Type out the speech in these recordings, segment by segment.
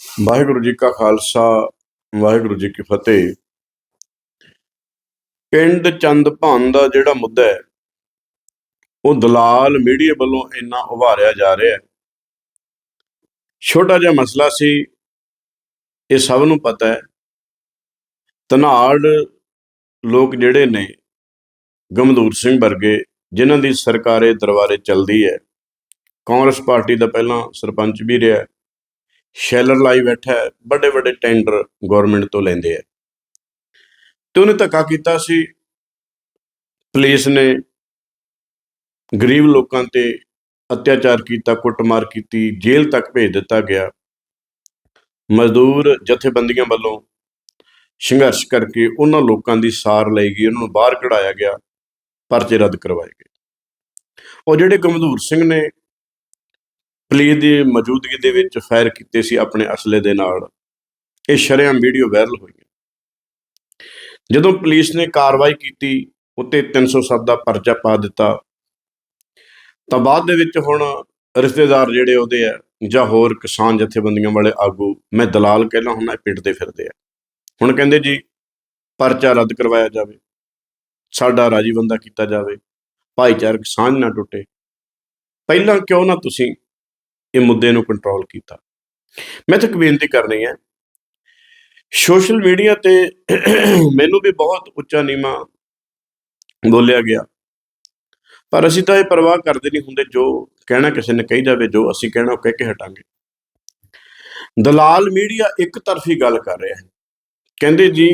ਵਾਹਿਗੁਰੂ ਜੀ ਕਾ ਖਾਲਸਾ, ਵਾਹਿਗੁਰੂ ਜੀ ਕੀ ਫਤਿਹ। ਪਿੰਡ ਚੰਦ ਭਾਨ ਦਾ ਜਿਹੜਾ ਮੁੱਦਾ ਹੈ, ਉਹ ਦਲਾਲ ਮੀਡੀਆ ਵੱਲੋਂ ਇੰਨਾ ਉਭਾਰਿਆ ਜਾ ਰਿਹਾ ਹੈ। ਛੋਟਾ ਜਿਹਾ ਮਸਲਾ ਸੀ, ਇਹ ਸਭ ਨੂੰ ਪਤਾ ਹੈ। ਧਨਾੜ ਲੋਕ ਜਿਹੜੇ ਨੇ, ਗਮਦੂਰ ਸਿੰਘ ਵਰਗੇ, ਜਿਨ੍ਹਾਂ ਦੀ ਸਰਕਾਰੇ ਦਰਬਾਰੇ ਚੱਲਦੀ ਹੈ, ਕਾਂਗਰਸ ਪਾਰਟੀ ਦਾ ਪਹਿਲਾਂ ਸਰਪੰਚ ਵੀ ਰਿਹਾ ਸ਼ੈਲਰ ਲਾਈ ਬੈਠਾ ਹੈ ਵੱਡੇ ਵੱਡੇ ਟੈਂਡਰ ਗਵਰਨਮੈਂਟ ਤੋਂ ਲੈਂਦੇ ਆ ਤੇ ਉਹਨੇ ਧੱਕਾ ਕੀਤਾ ਸੀ। ਪੁਲਿਸ ਨੇ ਗਰੀਬ ਲੋਕਾਂ ਤੇ ਅਤਿਆਚਾਰ ਕੀਤਾ, ਕੁੱਟਮਾਰ ਕੀਤੀ, ਜੇਲ੍ਹ ਤੱਕ ਭੇਜ ਦਿੱਤਾ ਗਿਆ। ਮਜ਼ਦੂਰ ਜਥੇਬੰਦੀਆਂ ਵੱਲੋਂ ਸੰਘਰਸ਼ ਕਰਕੇ ਉਹਨਾਂ ਲੋਕਾਂ ਦੀ ਸਾਰ ਲਈ ਗਈ, ਉਹਨਾਂ ਨੂੰ ਬਾਹਰ ਕਢਾਇਆ ਗਿਆ, ਪਰਚੇ ਰੱਦ ਕਰਵਾਏ ਗਏ। ਉਹ ਜਿਹੜੇ ਗਮਦੂਰ ਸਿੰਘ ਨੇ ਪੁਲਿਸ ਦੀ ਮੌਜੂਦਗੀ ਦੇ ਵਿੱਚ ਫਾਇਰ ਕੀਤੇ ਸੀ ਆਪਣੇ ਅਸਲੇ ਦੇ ਨਾਲ। ਇਹ ਸ਼ਰੇਆਮ ਵੀਡੀਓ ਵਾਇਰਲ ਹੋਈ ਜਦੋਂ ਪੁਲਿਸ ਨੇ ਕਾਰਵਾਈ ਕੀਤੀ, ਉੱਤੇ 307 ਦਾ ਪਰਚਾ ਪਾ ਦਿੱਤਾ, ਤਾਂ ਬਾਅਦ ਦੇ ਵਿੱਚ ਹੁਣ ਰਿਸ਼ਤੇਦਾਰ ਜਿਹੜੇ ਉਹਦੇ ਆ, ਜਾਂ ਹੋਰ ਕਿਸਾਨ ਜਥੇਬੰਦੀਆਂ ਵਾਲੇ ਆਗੂ, ਮੈਂ ਦਲਾਲ ਕਹਿਣਾ ਹੁਣ ਇਹ ਪਿੱਟਦੇ ਫਿਰਦੇ ਆ। ਹੁਣ ਕਹਿੰਦੇ ਜੀ, ਪਰਚਾ ਰੱਦ ਕਰਵਾਇਆ ਜਾਵੇ, ਸਾਡਾ ਰਾਜੀ ਬੰਦਾ ਕੀਤਾ ਜਾਵੇ, ਭਾਈਚਾਰਕ ਸਾਂਝ ਨਾ ਟੁੱਟੇ। ਪਹਿਲਾਂ ਕਿਉਂ ਨਾ ਤੁਸੀਂ ਇਹ ਮੁੱਦੇ ਨੂੰ ਕੰਟਰੋਲ ਕੀਤਾ। ਮੈਂ ਤਾਂ ਇੱਕ ਬੇਨਤੀ ਕਰਨੀ ਹੈ ਸੋਸ਼ਲ ਮੀਡੀਆ ਤੇ ਮੈਨੂੰ ਵੀ ਬਹੁਤ ਉੱਚਾ ਨੀਵਾਂ ਬੋਲਿਆ ਗਿਆ। ਪਰ ਅਸੀਂ ਤਾਂ ਇਹ ਪਰਵਾਹ ਕਰਦੇ ਨਹੀਂ ਹੁੰਦੇ ਜੋ ਕਹਿਣਾ ਕਿਸੇ ਨੇ ਕਹੀ ਜਾਵੇ, ਜੋ ਅਸੀਂ ਕਹਿਣਾ ਉਹ ਕਹਿ ਕੇ ਹਟਾਂਗੇ। ਦਲਾਲ ਮੀਡੀਆ ਇੱਕ ਤਰਫੀ ਗੱਲ ਕਰ ਰਿਹਾ ਹੈ। ਕਹਿੰਦੇ ਜੀ,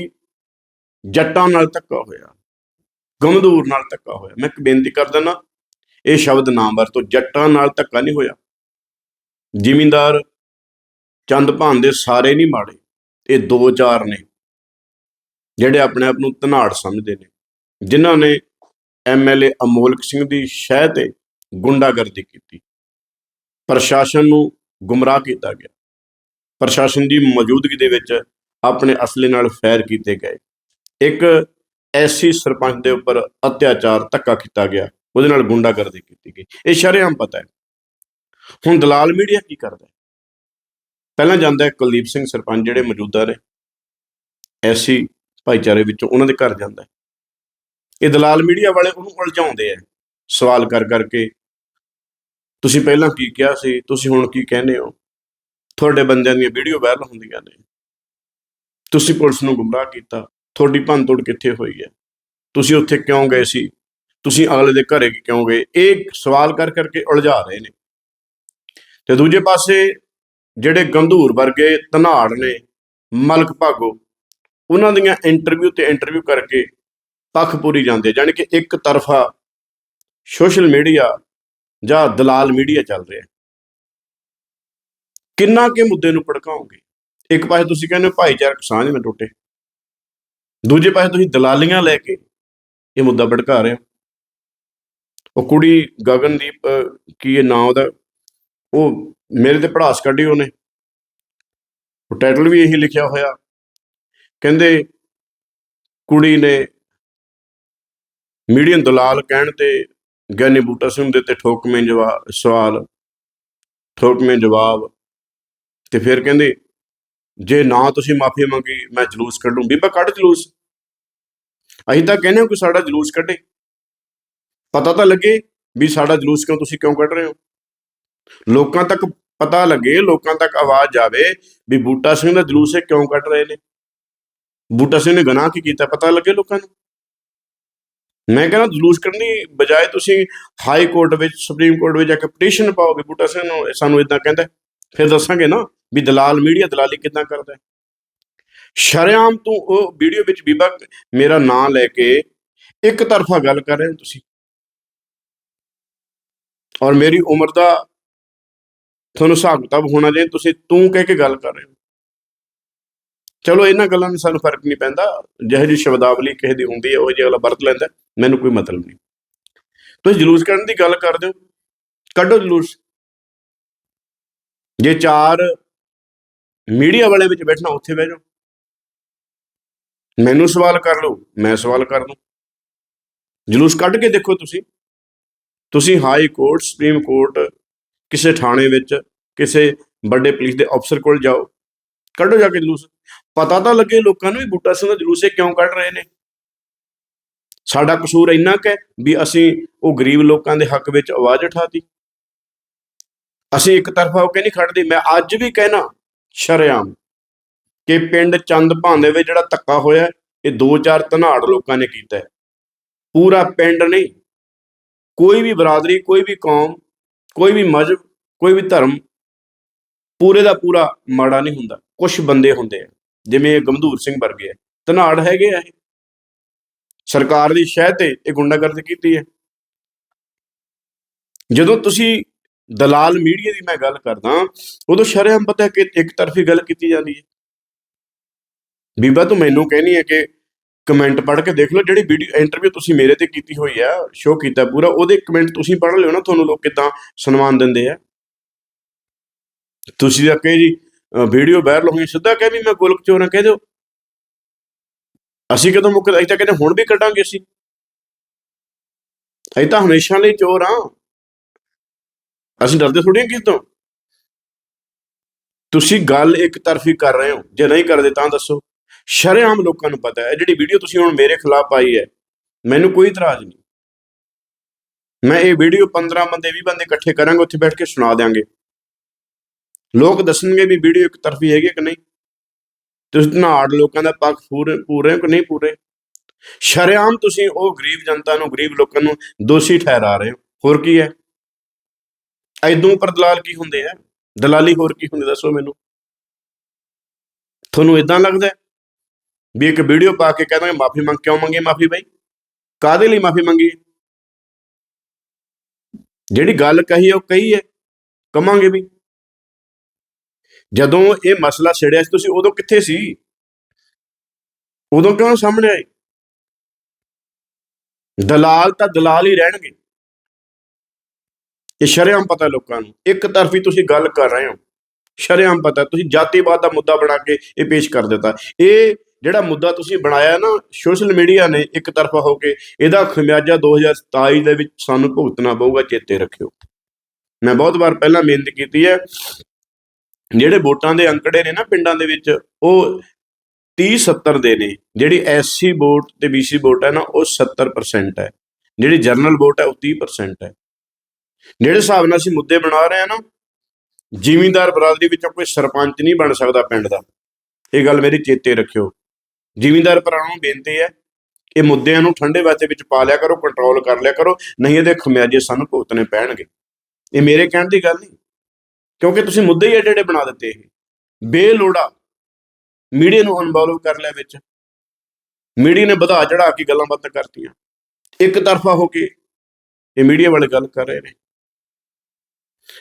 ਜੱਟਾਂ ਨਾਲ ਧੱਕਾ ਹੋਇਆ, ਗਮਦੂਰ ਨਾਲ ਧੱਕਾ ਹੋਇਆ। ਮੈਂ ਇੱਕ ਬੇਨਤੀ ਕਰ ਦਿੰਦਾ, ਇਹ ਸ਼ਬਦ ਨਾ ਵਰਤੋ, ਜੱਟਾਂ ਨਾਲ ਧੱਕਾ ਨਹੀਂ ਹੋਇਆ। ਜ਼ਿਮੀਂਦਾਰ ਚੰਦ ਭਾਨ ਦੇ ਸਾਰੇ ਨਹੀਂ ਮਾੜੇ, ਇਹ ਦੋ ਚਾਰ ਨੇ ਜਿਹੜੇ ਆਪਣੇ ਆਪ ਨੂੰ ਧਨਾੜ ਸਮਝਦੇ ਨੇ, ਜਿਨ੍ਹਾਂ ਨੇ ਐਮਐਲਏ ਅਮੋਲਕ ਸਿੰਘ ਦੀ ਸ਼ਹਿ ਤੇ ਗੁੰਡਾਗਰਦੀ ਕੀਤੀ। ਪ੍ਰਸ਼ਾਸਨ ਨੂੰ ਗੁੰਮਰਾਹ ਕੀਤਾ ਗਿਆ। ਪ੍ਰਸ਼ਾਸਨ ਦੀ ਮੌਜੂਦਗੀ ਦੇ ਵਿੱਚ ਆਪਣੇ ਅਸਲੇ ਨਾਲ ਫੈਰ ਕੀਤੇ ਗਏ। ਇੱਕ ਐਸੀ ਸਰਪੰਚ ਦੇ ਉੱਪਰ ਅਤਿਆਚਾਰ ਧੱਕਾ ਕੀਤਾ ਗਿਆ, ਉਹਦੇ ਨਾਲ ਗੁੰਡਾਗਰਦੀ ਕੀਤੀ ਗਈ। ਇਹ ਸ਼ਰੇਆਮ ਪਤਾ ਹੈ। ਹੁਣ ਦਲਾਲ ਮੀਡੀਆ ਕੀ ਕਰਦਾ ਪਹਿਲਾਂ ਜਾਂਦਾ ਕੁਲਦੀਪ ਸਿੰਘ ਸਰਪੰਚ ਜਿਹੜੇ ਮੌਜੂਦਾ ਨੇ ਐਸੀ ਭਾਈਚਾਰੇ ਵਿੱਚੋਂ ਉਹਨਾਂ ਦੇ ਘਰ ਜਾਂਦਾ ਇਹ ਦਲਾਲ ਮੀਡੀਆ ਵਾਲੇ ਉਹਨੂੰ ਉਲਝਾਉਂਦੇ ਆ, ਸਵਾਲ ਕਰ ਕਰਕੇ, ਤੁਸੀਂ ਪਹਿਲਾਂ ਕੀ ਕਿਹਾ ਸੀ? ਤੁਸੀਂ ਹੁਣ ਕੀ ਕਹਿੰਦੇ ਹੋ? ਤੁਹਾਡੇ ਬੰਦਿਆਂ ਦੀਆਂ ਵੀਡੀਓ ਵਾਇਰਲ ਹੁੰਦੀਆਂ ਨੇ। ਤੁਸੀਂ ਪੁਲਿਸ ਨੂੰ ਗੁੰਮਰਾਹ ਕੀਤਾ, ਤੁਹਾਡੀ ਭੰਨਤੋੜ ਕਿੱਥੇ ਹੋਈ ਹੈ? ਤੁਸੀਂ ਉੱਥੇ ਕਿਉਂ ਗਏ ਸੀ? ਤੁਸੀਂ ਅਗਲੇ ਦੇ ਘਰੇ ਕਿਉਂ ਗਏ? ਇਹ ਸਵਾਲ ਕਰ ਕਰਕੇ ਉਲਝਾ ਰਹੇ ਨੇ। ਤੇ ਦੂਜੇ ਪਾਸੇ ਜਿਹੜੇ ਗੰਧੂਰ ਵਰਗੇ ਧਨਾੜ ਨੇ, ਮਲਕ ਭਾਗੋ, ਉਹਨਾਂ ਦੀਆਂ ਇੰਟਰਵਿਊ ਤੇ ਇੰਟਰਵਿਊ ਕਰਕੇ ਪੱਖ ਪੂਰੀ ਜਾਂਦੇ ਜਾਣੀ ਕਿ ਇੱਕ ਤਰਫਾ ਸੋਸ਼ਲ ਮੀਡੀਆ ਜਾਂ ਦਲਾਲ ਮੀਡੀਆ ਚੱਲ ਰਿਹਾ। ਕਿੰਨਾ ਕੇ ਮੁੱਦੇ ਨੂੰ ਭੜਕਾਓਗੇ? ਇੱਕ ਪਾਸੇ ਤੁਸੀਂ ਕਹਿੰਦੇ ਹੋ ਭਾਈਚਾਰਕ ਸਾਂਝ ਨਾ ਟੁੱਟੇ। ਦੂਜੇ ਪਾਸੇ ਤੁਸੀਂ ਦਲਾਲੀਆਂ ਲੈ ਕੇ ਇਹ ਮੁੱਦਾ ਭੜਕਾ ਰਹੇ ਹੋ। ਉਹ ਕੁੜੀ ਗਗਨਦੀਪ ਕੀ ਇਹ ਨਾਂ ਉਹਦਾ? ਉਹ ਮੇਰੇ ਤੇ ਪੜਾਸ ਕੱਢੀ ਉਹਨੇ। ਉਹ ਟਾਈਟਲ ਵੀ ਇਹੀ ਲਿਖਿਆ ਹੋਇਆ। ਕਹਿੰਦੇ ਕੁੜੀ ਨੇ ਮੀਡੀਅਨ ਦਲਾਲ ਕਹਿਣ ਤੇ ਗਿਆਨੀ ਬੂਟਾ ਸਿੰਘ ਦੇ ਤੇ ਠੋਕਵੇਂ ਜਵਾਬ ਸਵਾਲ ਠੋਕਵੇਂ ਜਵਾਬ। ਤੇ ਫਿਰ ਕਹਿੰਦੇ, ਜੇ ਨਾ ਤੁਸੀਂ ਮਾਫੀ ਮੰਗੀ, ਮੈਂ ਜਲੂਸ ਕੱਢੂੰ। ਬੀਬਾ, ਕੱਢ ਜਲੂਸ। ਅਸੀਂ ਤਾਂ ਕਹਿੰਦੇ ਹਾਂ ਕਿ ਸਾਡਾ ਜਲੂਸ ਕੱਢੇ। ਪਤਾ ਤਾਂ ਲੱਗੇ ਵੀ ਸਾਡਾ ਜਲੂਸ ਕਿਉਂ ਤੁਸੀਂ ਕਿਉਂ ਕੱਢ ਰਹੇ ਹੋ? ਲੋਕਾਂ ਤੱਕ ਪਤਾ ਲੱਗੇ, ਲੋਕਾਂ ਤੱਕ ਆਵਾਜ਼ ਜਾਵੇ ਵੀ ਬੂਟਾ ਸਿੰਘ ਦਾ ਜਲੂਸ ਇਹ ਕਿਉਂ ਕੱਢ ਰਹੇ ਨੇ? ਬੂਟਾ ਸਿੰਘ ਨੇ ਗੁਨਾਹ ਕੀ ਕੀਤਾ? ਪਤਾ ਲੱਗੇ ਲੋਕਾਂ ਨੂੰ? ਮੈਂ ਕਹਿੰਦਾ ਜਲੂਸ ਕਰਨ ਦੀ ਬਜਾਏ ਤੁਸੀਂ ਹਾਈ ਕੋਰਟ ਵਿੱਚ, ਸੁਪਰੀਮ ਕੋਰਟ ਵਿੱਚ ਜਾ ਕੇ ਪਟੀਸ਼ਨ ਪਾਓ ਬੂਟਾ ਸਿੰਘ ਨੂੰ ਸਾਨੂੰ ਇਦਾਂ ਕਹਿੰਦਾ ਫਿਰ ਦੱਸਾਂਗੇ ਨਾ ਵੀ ਦਲਾਲ ਮੀਡੀਆ, ਦਲਾਲੀ ਕਿਦਾਂ ਕਰਦਾ ਹੈ। ਸ਼ਰੇਆਮ ਤੋਂ ਉਹ ਵੀਡੀਓ ਵਿੱਚ ਬੀਬਾ, ਮੇਰਾ ਨਾਂ ਲੈ ਕੇ ਇੱਕ ਤਰਫਾ ਗੱਲ ਕਰ ਰਹੇ ਹੋ ਤੁਸੀਂ। ਔਰ ਮੇਰੀ ਉਮਰ ਦਾ ਤੁਹਾਨੂੰ ਹਿਸਾਬ ਕਿਤਾਬ ਹੋਣਾ ਚਾਹੀਦਾ, ਤੁਸੀਂ ਤੂੰ ਕਹਿ ਕੇ ਗੱਲ ਕਰ ਰਹੇ ਹੋ। ਚਲੋ, ਇਹਨਾਂ ਗੱਲਾਂ ਨਾਲ ਸਾਨੂੰ ਫ਼ਰਕ ਨਹੀਂ ਪੈਂਦਾ। ਜਿਹੋ ਜਿਹੀ ਸ਼ਬਦਾਵਲੀ ਕਿਸੇ ਦੀ ਹੁੰਦੀ ਹੈ, ਉਹ ਜਿਹੀ ਅਗਲਾ ਵਰਤ ਲੈਂਦਾ। ਮੈਨੂੰ ਕੋਈ ਮਤਲਬ ਨਹੀਂ। ਤੁਸੀਂ ਜਲੂਸ ਕਰਨ ਦੀ ਗੱਲ ਕਰਦੇ ਹੋ ਕੱਢੋ ਜਲੂਸ। ਜੇ ਚਾਰ ਮੀਡੀਆ ਵਾਲੇ ਵਿੱਚ ਬੈਠਣਾ, ਉੱਥੇ ਬਹਿ ਜਾਓ। ਮੈਨੂੰ ਸਵਾਲ ਕਰ ਲਓ, ਮੈਂ ਸਵਾਲ ਕਰ ਦੂੰ। ਜਲੂਸ ਕੱਢ ਕੇ ਦੇਖੋ ਤੁਸੀਂ। ਤੁਸੀਂ ਹਾਈ ਕੋਰਟ, ਸੁਪਰੀਮ ਕੋਰਟ ਕਿਸੇ ਥਾਣੇ ਵਿੱਚ, ਕਿਸੇ ਵੱਡੇ ਪੁਲਿਸ ਦੇ ਅਫਸਰ ਕੋਲ ਜਾਓ। ਕੱਢੋ ਜਾ ਕੇ ਜਲੂਸ। ਪਤਾ ਤਾਂ ਲੱਗੇ ਲੋਕਾਂ ਨੂੰ ਵੀ ਬੂਟਾ ਸਿੰਘ ਦਾ ਜਲੂਸ ਇਹ ਕਿਉਂ ਕੱਢ ਰਹੇ ਨੇ। ਸਾਡਾ ਕਸੂਰ ਇੰਨਾ ਕੁ ਹੈ ਵੀ ਅਸੀਂ ਉਹ ਗਰੀਬ ਲੋਕਾਂ ਦੇ ਹੱਕ ਵਿੱਚ ਆਵਾਜ਼ ਉਠਾਤੀ। ਅਸੀਂ ਇੱਕ ਤਰਫਾ ਹੋ ਕੇ ਨਹੀਂ ਖੜਦੇ ਮੈਂ ਅੱਜ ਵੀ ਕਹਿਣਾ, ਸ਼ਰੇਆਮ, ਕਿ ਪਿੰਡ ਚੰਦ ਭਾਂਦੇ ਵਿੱਚ ਜਿਹੜਾ ਧੱਕਾ ਹੋਇਆ, ਇਹ ਦੋ ਚਾਰ ਧਨਾੜ ਲੋਕਾਂ ਨੇ ਕੀਤਾ ਹੈ। ਪੂਰਾ ਪਿੰਡ ਨਹੀਂ, ਕੋਈ ਵੀ ਬਰਾਦਰੀ, ਕੋਈ ਵੀ ਕੌਮ ਕੋਈ ਵੀ ਮਜ਼ਹਬ ਕੋਈ ਵੀ ਧਰਮ ਪੂਰੇ ਦਾ ਪੂਰਾ ਮਾੜਾ ਨਹੀਂ ਹੁੰਦਾ। ਕੁਝ ਬੰਦੇ ਹੁੰਦੇ ਆ, ਜਿਵੇਂ ਇਹ ਗਮਦੂਰ ਸਿੰਘ ਵਰਗੇ ਆ। ਧਨਾੜ ਹੈਗੇ ਆ ਇਹ। ਸਰਕਾਰ ਦੀ ਸ਼ਹਿ ਤੇ ਇਹ ਗੁੰਡਾਗਰਦੀ ਕੀਤੀ ਹੈ। ਜਦੋਂ ਤੁਸੀਂ ਦਲਾਲ ਮੀਡੀਆ ਦੀ ਮੈਂ ਗੱਲ ਕਰਦਾ, ਉਦੋਂ ਸ਼ਰੇਆਮ ਪਤਾ ਹੈ ਕਿ ਇੱਕ ਤਰਫੀ ਗੱਲ ਕੀਤੀ ਜਾਂਦੀ ਹੈ। ਬੀਬਾ ਤੂੰ ਮੈਨੂੰ ਕਹਿਣੀ ਹੈ ਕਿ ਕਮੈਂਟ ਪੜ੍ਹ ਕੇ ਦੇਖ ਲਓ, ਜਿਹੜੀ ਵੀਡੀਓ ਇੰਟਰਵਿਊ ਤੁਸੀਂ ਮੇਰੇ ਤੇ ਕੀਤੀ ਹੋਈ ਆ ਸ਼ੋਅ ਕੀਤਾ ਪੂਰਾ, ਉਹਦੇ ਕਮੈਂਟ ਤੁਸੀਂ ਪੜ੍ਹ ਲਿਓ ਨਾ, ਤੁਹਾਨੂੰ ਲੋਕ ਕਿਦਾਂ ਸਨਮਾਨ ਦਿੰਦੇ ਆ। ਤੁਸੀਂ ਤਾਂ ਕਹੇ ਜੀ ਵੀਡੀਓ ਵਾਇਰਲ ਹੋਈ, ਸਿੱਧਾ ਕਹਿ ਵੀ ਮੈਂ ਗੋਲਕ ਚੋਰਾਂ ਕਹਿ ਦਿਓ। ਅਸੀਂ ਕਦੋਂ ਮੁੱਕ ਅਸੀਂ ਤਾਂ ਕਹਿੰਦੇ ਹੁਣ ਵੀ ਕੱਢਾਂਗੇ ਅਸੀਂ। ਅਸੀਂ ਤਾਂ ਹਮੇਸ਼ਾ ਲਈ ਚੋਰ ਆ। ਅਸੀਂ ਡਰਦੇ ਥੋੜੀ ਕਿਸ ਤੋਂ ਤੁਸੀਂ ਗੱਲ ਇੱਕ ਤਰਫੀ ਕਰ ਰਹੇ ਹੋ, ਜੇ ਨਹੀਂ ਕਰਦੇ ਤਾਂ ਦੱਸੋ। ਸ਼ਰੇਆਮ ਲੋਕਾਂ ਨੂੰ ਪਤਾ ਹੈ। ਜਿਹੜੀ ਵੀਡੀਓ ਤੁਸੀਂ ਹੁਣ ਮੇਰੇ ਖਿਲਾਫ ਪਾਈ ਹੈ, ਮੈਨੂੰ ਕੋਈ ਇਤਰਾਜ਼ ਨਹੀਂ। ਮੈਂ ਇਹ ਵੀਡੀਓ 15 ਬੰਦੇ 20 ਬੰਦੇ ਇਕੱਠੇ ਕਰਾਂਗੇ, ਉੱਥੇ ਬੈਠ ਕੇ ਸੁਣਾ ਦਿਆਂਗੇ। ਲੋਕ ਦੱਸਣਗੇ ਵੀ ਵੀਡੀਓ ਇੱਕ ਤਰਫੀ ਹੈਗੀ ਕਿ ਨਹੀਂ। ਤੁਸੀਂ ਧਨਾੜ ਲੋਕਾਂ ਦਾ ਪੱਖ ਪੂਰੇ ਪੂਰੇ ਹੋ ਕਿ ਨਹੀਂ ਪੂਰੇ। ਸ਼ਰੇਆਮ ਤੁਸੀਂ ਉਹ ਗਰੀਬ ਜਨਤਾ ਨੂੰ, ਗਰੀਬ ਲੋਕਾਂ ਨੂੰ ਦੋਸ਼ੀ ਠਹਿਰਾ ਰਹੇ ਹੋ। ਹੋਰ ਕੀ ਹੈ? ਐਦੋਂ ਉੱਪਰ ਦਲਾਲ ਕੀ ਹੁੰਦੇ ਆ? ਦਲਾਲੀ ਹੋਰ ਕੀ ਹੁੰਦੀ ਦੱਸੋ ਮੈਨੂੰ। ਤੁਹਾਨੂੰ ਇਦਾਂ ਲੱਗਦਾ ਵੀ ਇੱਕ ਵੀਡੀਓ ਪਾ ਕੇ ਕਹਿੰਦਾ ਮਾਫੀ ਮੰਗ ਕਿਉਂ ਮੰਗੀ ਮਾਫੀ ਬਾਈ? ਕਾਦੇ ਲਈ ਮਾਫੀ ਮੰਗੀ? ਜਿਹੜੀ ਗੱਲ ਕਹੀ ਉਹ ਕਹੀ ਹੈ ਕਮਾਂਗੇ ਵੀ। ਜਦੋਂ ਇਹ ਮਸਲਾ ਛਿੜਿਆ ਸੀ, ਤੁਸੀਂ ਉਦੋਂ ਕਿੱਥੇ ਸੀ? ਉਦੋਂ ਕਿਉਂ ਸਾਹਮਣੇ ਆਏ? ਦਲਾਲ ਤਾਂ ਦਲਾਲ ਹੀ ਰਹਿਣਗੇ। ਇਹ ਸ਼ਰੇਆਮ ਪਤਾ ਲੋਕਾਂ ਨੂੰ। ਇੱਕ ਤਰਫੀ ਤੁਸੀਂ ਗੱਲ ਕਰ ਰਹੇ ਹੋ। ਸ਼ਰੇਆਮ ਪਤਾ ਤੁਸੀਂ ਜਾਤੀਵਾਦ ਦਾ ਮੁੱਦਾ ਬਣਾ ਕੇ ਇਹ ਪੇਸ਼ ਕਰ ਦਿੱਤਾ। ਇਹ ਜਿਹੜਾ ਮੁੱਦਾ ਤੁਸੀਂ ਬਣਾਇਆ ਨਾ, ਸੋਸ਼ਲ ਮੀਡੀਆ ਨੇ ਇੱਕ ਤਰਫਾ ਹੋ ਕੇ, ਇਹਦਾ ਖਮਿਆਜਾ 2027 ਦੇ ਵਿੱਚ ਸਾਨੂੰ ਭੁਗਤਣਾ ਪਊਗਾ, ਚੇਤੇ ਰੱਖਿਓ। ਮੈਂ ਬਹੁਤ ਵਾਰ ਪਹਿਲਾਂ ਬੇਨਤੀ ਕੀਤੀ ਹੈ, ਜਿਹੜੇ ਵੋਟਾਂ ਦੇ ਅੰਕੜੇ ਨੇ ਨਾ ਪਿੰਡਾਂ ਦੇ ਵਿੱਚ, ਉਹ 30 70 ਦੇ ਨੇ, ਜਿਹੜੀ ਐਸਸੀ ਵੋਟ ਤੇ ਬੀਸੀ ਵੋਟ ਹੈ ਨਾ, ਉਹ 70% ਹੈ। ਜਿਹੜੀ ਜਰਨਲ ਵੋਟ ਹੈ, ਉਹ 30% ਹੈ। ਜਿਹੜੇ ਹਿਸਾਬ ਨਾਲ ਅਸੀਂ ਮੁੱਦੇ ਬਣਾ ਰਹੇ ਹਾਂ ਨਾ, ਜ਼ਿਮੀਂਦਾਰ ਬਰਾਦਰੀ ਵਿੱਚੋਂ ਕੋਈ ਸਰਪੰਚ ਨਹੀਂ ਬਣ ਸਕਦਾ ਪਿੰਡ ਦਾ। ਇਹ ਗੱਲ ਮੇਰੀ ਚੇਤੇ ਰੱਖਿਓ। ਜ਼ਿਮੀਂਦਾਰ ਭਰਾਵਾਂ ਨੂੰ ਬੇਨਤੀ ਹੈ ਇਹ ਮੁੱਦਿਆਂ ਨੂੰ ਠੰਡੇ ਵਾਤੇ ਵਿੱਚ ਪਾ ਲਿਆ ਕਰੋ ਕੰਟਰੋਲ ਕਰ ਲਿਆ ਕਰੋ ਨਹੀਂ ਇਹਦੇ ਖਮਿਆਜੇ ਸਾਨੂੰ ਭੁਗਤਣੇ ਪੈਣਗੇ। ਇਹ ਮੇਰੇ ਕਹਿਣ ਦੀ ਗੱਲ ਨਹੀਂ। ਕਿਉਂਕਿ ਤੁਸੀਂ ਮੁੱਦੇ ਹੀ ਐਡੇ ਐਡੇ ਬਣਾ ਦਿੱਤੇ ਇਹ। ਬੇਲੋੜਾ ਮੀਡੀਆ ਨੂੰ ਇਨਵੋਲਵ ਕਰ ਲਿਆ ਵਿੱਚ। ਮੀਡੀਆ ਨੇ ਵਧਾ ਚੜਾ ਕੇ ਗੱਲਾਂ ਬਾਤਾਂ ਕਰਤੀਆਂ। ਇੱਕ ਤਰਫਾ ਹੋ ਕੇ ਇਹ ਮੀਡੀਆ ਵਾਲੇ ਗੱਲ ਕਰ ਰਹੇ ਨੇ।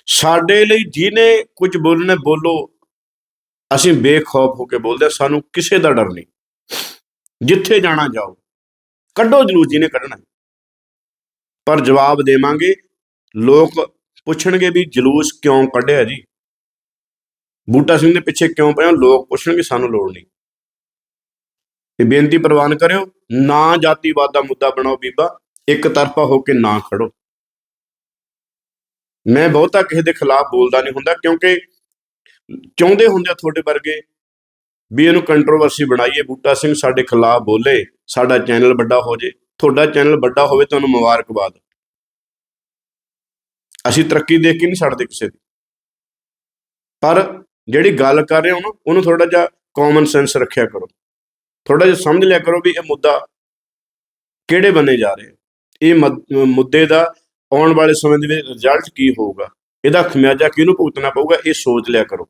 ਸਾਡੇ ਲਈ ਜਿਹਨੇ ਕੁਝ ਬੋਲਣਾ ਬੋਲੋ। ਅਸੀਂ ਬੇਖੌਫ ਹੋ ਕੇ ਬੋਲਦੇ ਹਾਂ, ਸਾਨੂੰ ਕਿਸੇ ਦਾ ਡਰ ਨਹੀਂ। ਜਿੱਥੇ ਜਾਣਾ ਜਾਓ, ਕੱਢੋ ਜਲੂਸ ਜਿਹਨੇ ਕੱਢਣਾ। ਪਰ ਜਵਾਬ ਦੇਵਾਂਗੇ, ਲੋਕ ਪੁੱਛਣਗੇ ਵੀ ਜਲੂਸ ਕਿਉਂ ਕੱਢਿਆ ਜੀ? ਬੂਟਾ ਸਿੰਘ ਦੇ ਪਿੱਛੇ ਕਿਉਂ ਪਿਆ? ਲੋਕ ਪੁੱਛਣਗੇ, ਸਾਨੂੰ ਲੋੜ ਨਹੀਂ। ਇਹ ਬੇਨਤੀ ਪ੍ਰਵਾਨ ਕਰਿਓ, ਨਾ ਜਾਤੀਵਾਦ ਦਾ ਮੁੱਦਾ ਬਣਾਓ ਬੀਬਾ, ਇੱਕ ਤਰਫਾ ਹੋ ਕੇ ਨਾ ਖੜੋ। ਮੈਂ ਬਹੁਤਾ ਕਿਸੇ ਦੇ ਖਿਲਾਫ ਬੋਲਦਾ ਨਹੀਂ ਹੁੰਦਾ, ਕਿਉਂਕਿ ਚਾਹੁੰਦੇ ਹੁੰਦੇ ਆ ਤੁਹਾਡੇ ਵਰਗੇ ਵੀ ਇਹਨੂੰ ਕੰਟਰੋਵਰਸੀ ਬਣਾਈਏ, ਬੂਟਾ ਸਿੰਘ ਸਾਡੇ ਖਿਲਾਫ ਬੋਲੇ, ਸਾਡਾ ਚੈਨਲ ਵੱਡਾ ਹੋ ਜੇ, ਤੁਹਾਡਾ ਚੈਨਲ ਵੱਡਾ ਹੋਵੇ ਤੁਹਾਨੂੰ ਮੁਬਾਰਕਬਾਦ। ਅਸੀਂ ਤਰੱਕੀ ਦੇਖ ਕੇ ਨਹੀਂ ਛੱਡਦੇ ਕਿਸੇ ਦੀ। ਪਰ ਜਿਹੜੀ ਗੱਲ ਕਰ ਰਹੇ ਹੋ ਨਾ, ਉਹਨੂੰ ਥੋੜਾ ਜਿਹਾ ਕਾਮਨ ਸੈਂਸ ਰੱਖਿਆ ਕਰੋ। ਥੋੜਾ ਜਿਹਾ ਸਮਝ ਲਿਆ ਕਰੋ ਵੀ ਇਹ ਮੁੱਦਾ ਕਿਹੜੇ ਬੰਨੇ ਜਾ ਰਿਹਾ। ਇਹ ਮਦ- ਮੁੱਦੇ ਦਾ ਆਉਣ ਵਾਲੇ ਸਮੇਂ ਦੇ ਵਿੱਚ ਰਿਜ਼ਲਟ ਕੀ ਹੋਊਗਾ। ਇਹਦਾ ਖਮਿਆਜਾ ਕਿਹਨੂੰ ਭੁਗਤਣਾ ਪਊਗਾ, ਇਹ ਸੋਚ ਲਿਆ ਕਰੋ।